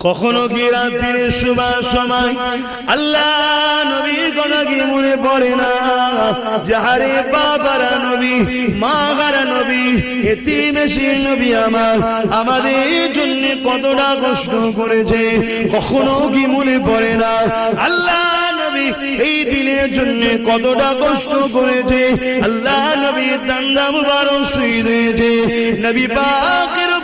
কখনো কি রাত্রির শুভা সময় আল্লাহ নবীর কথা কি মনে পড়ে না? যাহারে বাবারা নবী মা গারা নবী এতিমেশি নবী আমার আমাদের জন্য কতটা কষ্ট করেছে কখনো কি মনে পড়ে না? আল্লাহ নবী এই দিনের জন্য কতটা কষ্ট করেছে আল্লাহ নবী দান্দা মুবারক শহীদ হয়েছে নবী পাকের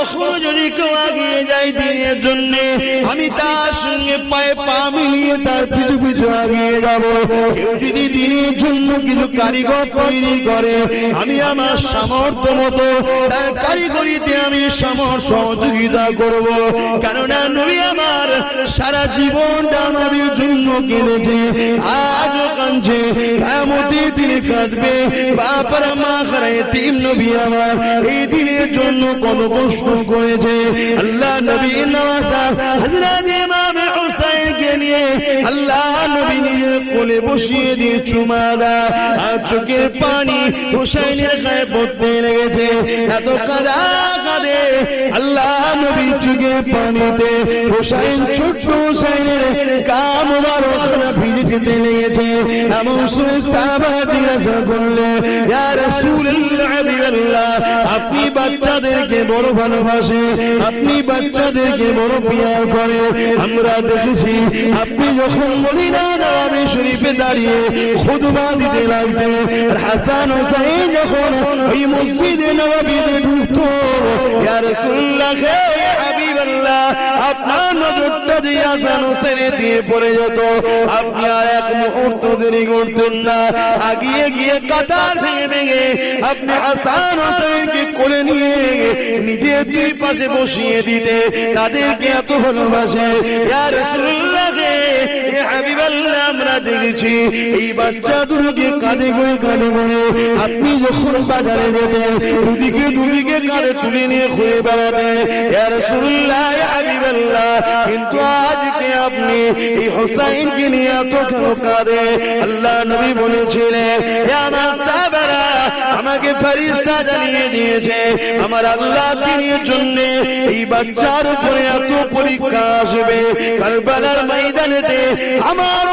কখনো যদি কেউ এগিয়ে যায় দিনের জন্য, আমি তার সঙ্গে পায়ে পা মিলিয়ে তার পিছু পিছু এগিয়ে যাব। কেউ যদি দিনের জন্য কিছু কারিগর তৈরি করে, আমি আমার সামর্থ্য মতো তার কারিগরিতে আমি সমর সহযোগিতা করব। কেননা নবী আমার সারা জীবনটা আমাদের জন্য কিনেছে। আজও কাঁদছে, কেমতি তিনি কাঁদবে বাপার মা করেছে। আল্লাহ নবী নওয়াজা নিয়ে আল্লাহ নবী নিজের কোলে বসিয়ে দিয়ে দেয় আর চোখের পানি হুসাইনের গায়ে পড়তে লেগেছে। এত কাদা আল্লাহ নবী চোখের পানিতে হুসাইন, ছোট্ট হুসাইনের ভিজে যেতে লেগেছে। এমন আপনি বাচ্চাদেরকে বড় ভালোবাসে, আপনি বাচ্চাদেরকে বড় পিয়ার করে। আমরা দেখেছি আপনি যখন মদিনা নবী শরীফে দাঁড়িয়ে খুতবা দিতে লাগতেন হাসান হোসেন যখন ওই মসজিদে নববীতে ঢুকতো, ইয়া রাসূলুল্লাহ হাবিবাল্লাহ, আপনার নজরটা হাসান হোসেনের দিয়ে পড়ে যেত, আপনি আর এক মুহূর্ত দেরি করতেন না। আগিয়ে গিয়ে কাতার ভেঙে ভেঙে আপনি হাসান হোসেনকে কোলে নিয়ে নিজে দুই পাশে বসিয়ে দিতে, তাদেরকে এত ভালোবাসে। ইয়া হাবিবাল্লাহ, আমরা দেখেছি, এই বাচ্চা দুটোকে কাঁধে করে কাঁধে করে আপনি যখন বাজারে যেতেন দুদিকে দুদিকে কাঁধে তুলে নিয়ে ঘুরে হাবিবাল্লাহ, কিন্তু আজকে আপনি এই হোসাইনকে নিয়ে এত কেন কাঁদে? আল্লাহ নবী বলেছিলেন আমাকে ফেরেশতা জানিয়ে দিয়েছে, আমার আল্লাহ দিনের জন্য এই বাচ্চার উপরে এত পরীক্ষা আসবে। কারবালার ময়দানেতে আমার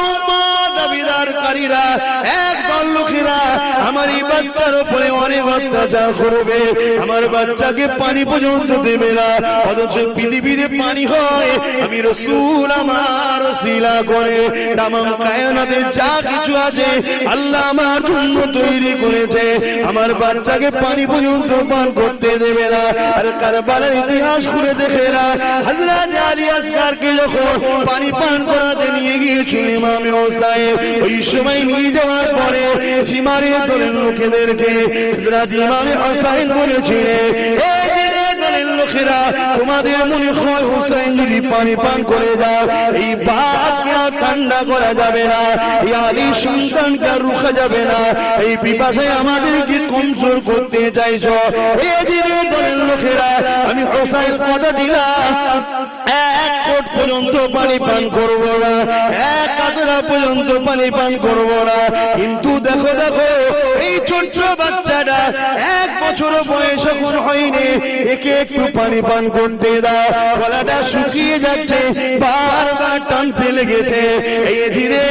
পানি পর্যন্ত দেবে না, অথচ পৃথিবীতে পানি হয়, আমি রসুল আমার শিলা করে। তামাম কায়নাতে যা কিছু আছে, আল্লাহ আমার জন্য তৈরি করেছে। আমার বাচ্চাকে পানি পর্যন্ত পান করতে দেবে না। আর কারবালার ইতিহাস খুলে দেখে না। হযরত আলী আসগারকে যখন পানি পান করাতে নিয়ে গিয়েছিল ইমাম হোসাইন, ওই সময় নিয়ে যাওয়ার পরে সীমারে দলের লোকেদেরকে হযরত ইমাম হোসাইন বলেছিলেন লোকেরা তোমাদের মনে হয় হুসাইন যদি পানি পান করে দাও এই আর ঠান্ডা করা যাবে না, এই আলী সন্তানকে রুখা যাবে না, এই বিপাশায় আমাদেরকে কমজোর করতে চাইছো। লোকেরা, আমি হোসাইন কথা দিলাম, এক কোট পর্যন্ত পানি পান করব না। কাতরা পর্যন্ত পানি পান করব না। কিন্তু দেখো দেখো, এই ছোট্ট বাচ্চাটা এক বছর বয়স এখন হয়নি। একে একটু পানি পান করতে দাও। গলাটা শুকিয়ে যাচ্ছে, বারবার টানতে লেগেছে। এই ধীরে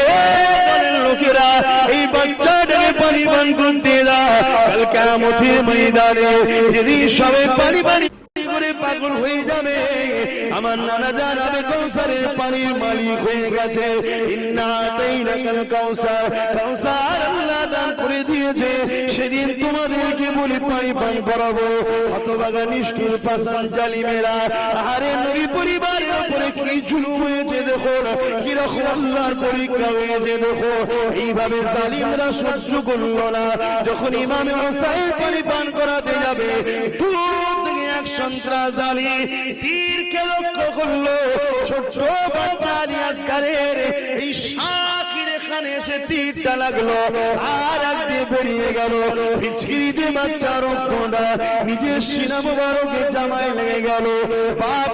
লোকেরা, এই বাচ্চাটাকে পানি পান করতে দাও। কাল কেমতের ময়দানে যেদিন সবাই পানি পানি পাগল হয়ে যাবে। আমার নানা জানাবে কৌসারের পানির মালিক হয়ে গেছে। করে দিয়েছে। সেদিন তোমাদেরকে বলি পানি পান করাবো। হতভাগা নিষ্ঠুর পাশান নবী পরিবারের উপরে কি হয়েছে দেখো। কীরকম আল্লাহর পরীক্ষা হয়েছে দেখো। এইভাবে জালিমরা সহ্য করল না। যখন ইমামে হোসাইন পানি পান করাতে যাবে থেকে এক সন্ত্রাস তীরকে লক্ষ্য করল। ছোট্ট বাচ্চা আলী আসকারের এই এখানে এসে তীরটা লাগল। আর গেল। বাচ্চা নিজের সিনা মোবারকে জামায় লেগে গেল। বাপ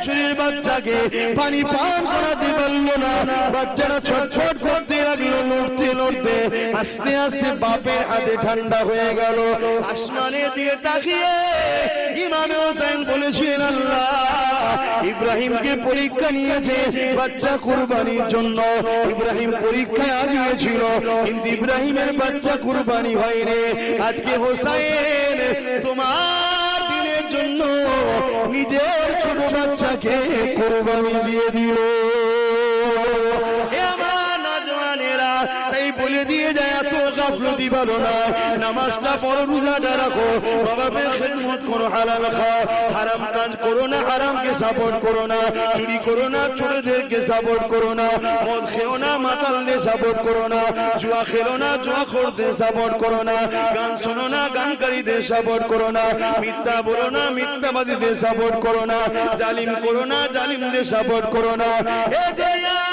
বছরের বাচ্চাকে পানি পান করাতে পারল না বাচ্চারা ছটফট করতে লাগল, লড়তে লড়তে। আস্তে আস্তে বাপের হাতে ঠান্ডা হয়ে গেল। আসমানে দিয়ে তাকিয়ে ইমামে হোসেন বলেছিলেন, আল্লাহ, ইব্রাহিমকে পরীক্ষা নিয়েছে, বাচ্চা কুরবানির জন্য। ইব্রাহিম পরীক্ষায় আগিয়েছিল কিন্তু ইব্রাহিমের বাচ্চা কুরবানি হয়নি। আজকে হোসাইন তোমার নিজের ছোট বাচ্চাকে কোরবানি দিয়ে দিল। নামাজটা পড়ো, রোজাটা রাখো। বাবাকে খেদমত করো, হালাল খাও। হারাম কাজ করো না, হারামকে সাপোর্ট করো না। চুরি করো না সাপোর্ট করো না। মদ খেও না সাপোর্ট করো না। জুয়া খেলো না জুয়া সাপোর্ট করো না। গান শোনো না, গানকারীদের সাপোর্ট করো না। মিথ্যা বলো না, মিথ্যাবাদীদের সাপোর্ট করো না। জালিম করো না, জালিমদের সাপোর্ট করো না। মানুষ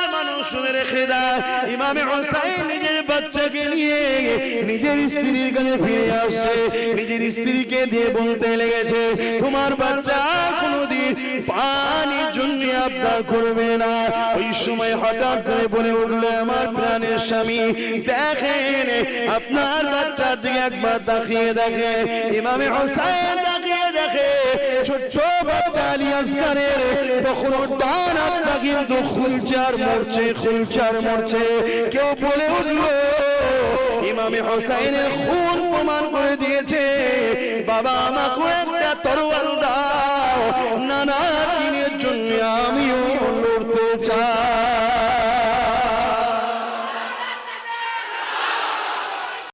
শুনে রেখে দেয় ইমামে হোসাইন নিজের বাচ্চাকে নিয়ে নিজের স্ত্রীর কাছে ফিরে আসছে। নিজের স্ত্রীকে দিয়ে বলতে লেগেছে, তোমার বাচ্চা কোনোদিন পানির জন্য আবদার করবে না। ওই সময় হঠাৎ করে বলে উঠল, আমার প্রাণের স্বামী, দেখেন, আপনার বাচ্চার দিকে একবার তাকিয়ে দেখে ইমামে হোসাইন ছোট্ট বাচ্চা আলিয়াস খানের তখন ডান হাতটা কিন্তু খুলছে আর মরছে খুলছে আর মরছে। কেউ বলে উঠল, ইমামে হোসাইনের খুন প্রমাণ করে দিয়েছে।